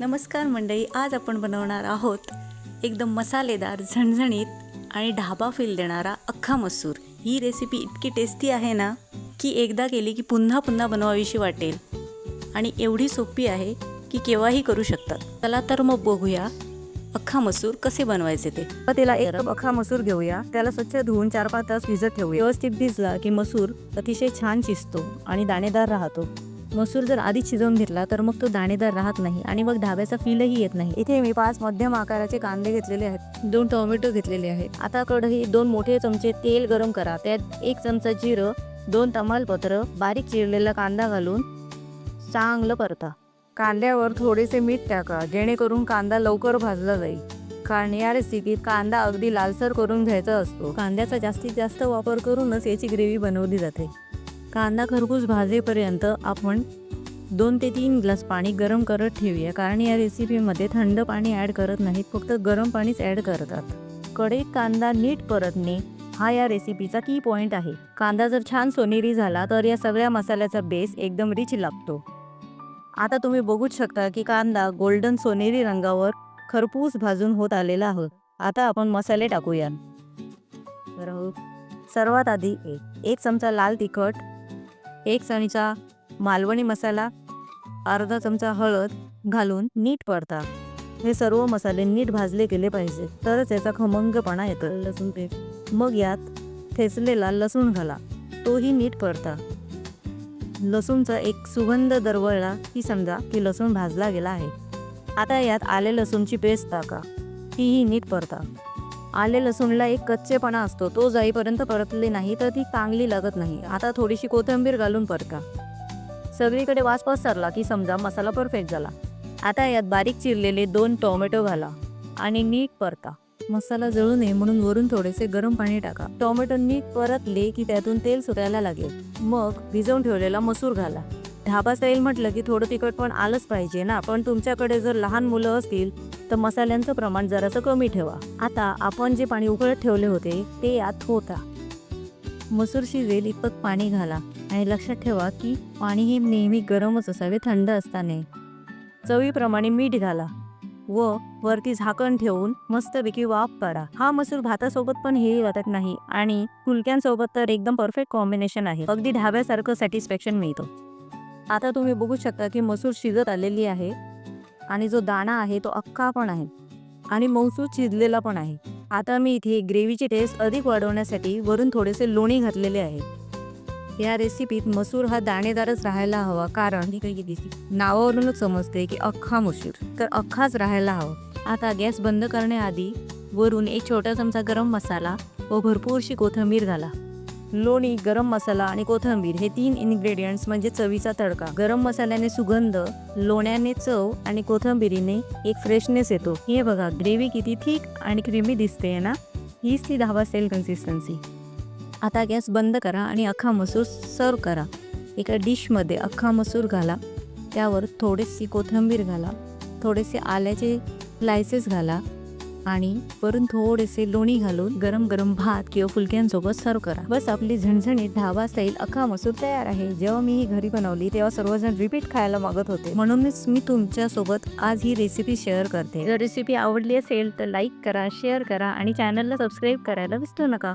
नमस्कार मंडळी आज आपण बनवणार आहोत एकदम मसालेदार झणझणीत आणि ढाबा फील देणारा अख्खा मसूर. ही रेसिपी इतकी टेस्टी आहे ना की एकदा केली की पुन्हा पुन्हा बनवावीशी वाटेल. आणि एवढी सोपी आहे की केव्हाही करू शकतात. चला तर मग बघूया अख्खा मसूर कसे बनवायचे ते. त्याला एक कप अख्खा मसूर घेऊया. त्याला स्वच्छ धुवून चार पाच तास भिजत ठेवूया. व्यवस्थित भिजला की मसूर अतिशय छान शिजतो आणि दाणेदार राहतो. मसूर जर आधीच शिजवून घेतला तर मग तो दाणेदार राहत नाही आणि मग ढाब्याचा फीलही येत नाही. इथे मी पाच मध्यम आकाराचे कांदे घेतलेले आहेत. दोन टोमॅटो घेतलेले आहेत. आता कढई दोन मोठे चमचे तेल गरम करा. त्यात एक चमचा जिरं दोन तमालपत्र बारीक चिरलेला कांदा घालून चांगलं परता. कांद्यावर थोडेसे मीठ टाका जेणेकरून कांदा लवकर भाजला जाईल. कारण या रेसिपीत कांदा अगदी लालसर करून घ्यायचा असतो. कांद्याचा जास्तीत जास्त वापर करूनच याची ग्रेव्ही बनवली जाते. कांदा खरपूस भाजेपर्यंत आपण दोन ते तीन ग्लास पाणी गरम करत ठेवूया. कारण या रेसिपीमध्ये थंड पाणी ॲड करत नाहीत फक्त गरम पाणीच ॲड करतात. कडे कांदा नीट परतणे हा या रेसिपीचा की पॉईंट आहे. कांदा जर छान सोनेरी झाला तर या सगळ्या मसाल्याचा बेस एकदम रिच लागतो. आता तुम्ही बघूच शकता की कांदा गोल्डन सोनेरी रंगावर खरपूस भाजून होत आलेला आहे आता आपण मसाले टाकूया हो. सर्वात आधी एक एक चमचा लाल तिखट एक चणीचा मालवणी मसाला अर्धा चमचा हळद घालून नीट परता. हे सर्व मसाले नीट भाजले गेले पाहिजे तरच याचा खमंगपणा येतो. लसूण पीठ. मग यात ठेचलेला लसूण घाला. तोही नीट परता. लसूणचा एक सुगंध दरवळला की समजा की लसूण भाजला गेला आहे. आता यात आले लसूणची पेस्ट टाका. तीही नीट परता. आले लसूणला एक कच्चेपणा असतो तो जाईपर्यंत परतले नाही तर ती चांगली लागत नाही. आता थोडीशी कोथिंबीर घालून परका. सगळीकडे वास पसरला की समजा मसाला परफेक्ट झाला. आता यात बारीक चिरलेले दोन टोमॅटो घाला आणि नीट परता मसाला जळू नये म्हणून वरून थोडेसे गरम पाणी टाका. टोमॅटो नीट परतले की त्यातून तेल सुटायला लागेल. मग भिजवून ठेवलेला मसूर घाला. ढाबा स्टाईल म्हटलं की थोडं तिखट पण आलंच पाहिजे ना? पण तुमच्याकडे जर लहान मुलं असतील तर मसाल्यांचं प्रमाण जरासं कमी ठेवा. आता आपण जे पाणी उकळत ठेवले होते ते यात होता. मसूर शिजेल इतपत पाणी घाला आणि लक्षात ठेवा की पाणी हे नेहमी गरमच असावे थंड असताना. चवीप्रमाणे मीठ घाला व वरती झाकण ठेवून मस्तपैकी वाफ करा. हा मसूर भातासोबत पण हे वाटत नाही आणि फुलक्यांसोबत तर एकदम परफेक्ट कॉम्बिनेशन आहे. अगदी ढाब्यासारखं सॅटिस्फॅक्शन मिळतो. आता तुम्ही बघू शकता की मसूर शिजत आलेली आहे. आणि जो दाणा आहे तो अख्खा पण आहे. आणि मौसू चिजलेला पण आहे. आता मी इथे ग्रेव्हीची टेस्ट अधिक वाढवण्यासाठी वरून थोडेसे लोणी घातलेले आहे. या रेसिपीत मसूर हा दाणेदारच राहायला हवा कारण नावावरूनच समजते की अख्खा मसूर. तर अख्खाच राहायला हवा. आता गॅस बंद करण्याआधी वरून एक छोटा चमचा गरम मसाला व भरपूरशी कोथिंबीर घाला. लोणी गरम मसाला आणि कोथिंबीर हे तीन इन्ग्रेडियंट्स म्हणजे चवीचा तडका. गरम मसाल्याने सुगंध लोण्याने चव आणि कोथिंबीरीने एक फ्रेशनेस येतो. हे बघा ग्रेव्ही किती थिक आणि क्रीमी दिसते ना? हीच ती धावा सेल कन्सिस्टन्सी आता गॅस बंद करा आणि अख्खा मसूर सर्व करा. एका डिशमध्ये अख्खा मसूर घाला. त्यावर थोडीशी कोथिंबीर घाला. थोडेसे आल्याचे स्लायसेस घाला. आणि वरून थोडेसे लोणी घालून गरम गरम भात किंवा फुलक्यांसोबत सर्व करा. बस आपली झणझणीत ढाबा स्टाईल अख्खा मसूर तयार आहे. जेव्हा मी ही घरी बनवली तेव्हा सर्वजण रिपीट खायला मागत होते. म्हणूनच मी तुमच्यासोबत आज ही रेसिपी शेअर करते. जर रेसिपी आवडली असेल तर लाईक करा शेअर करा आणि चॅनलला सबस्क्राईब करायला विसरू नका.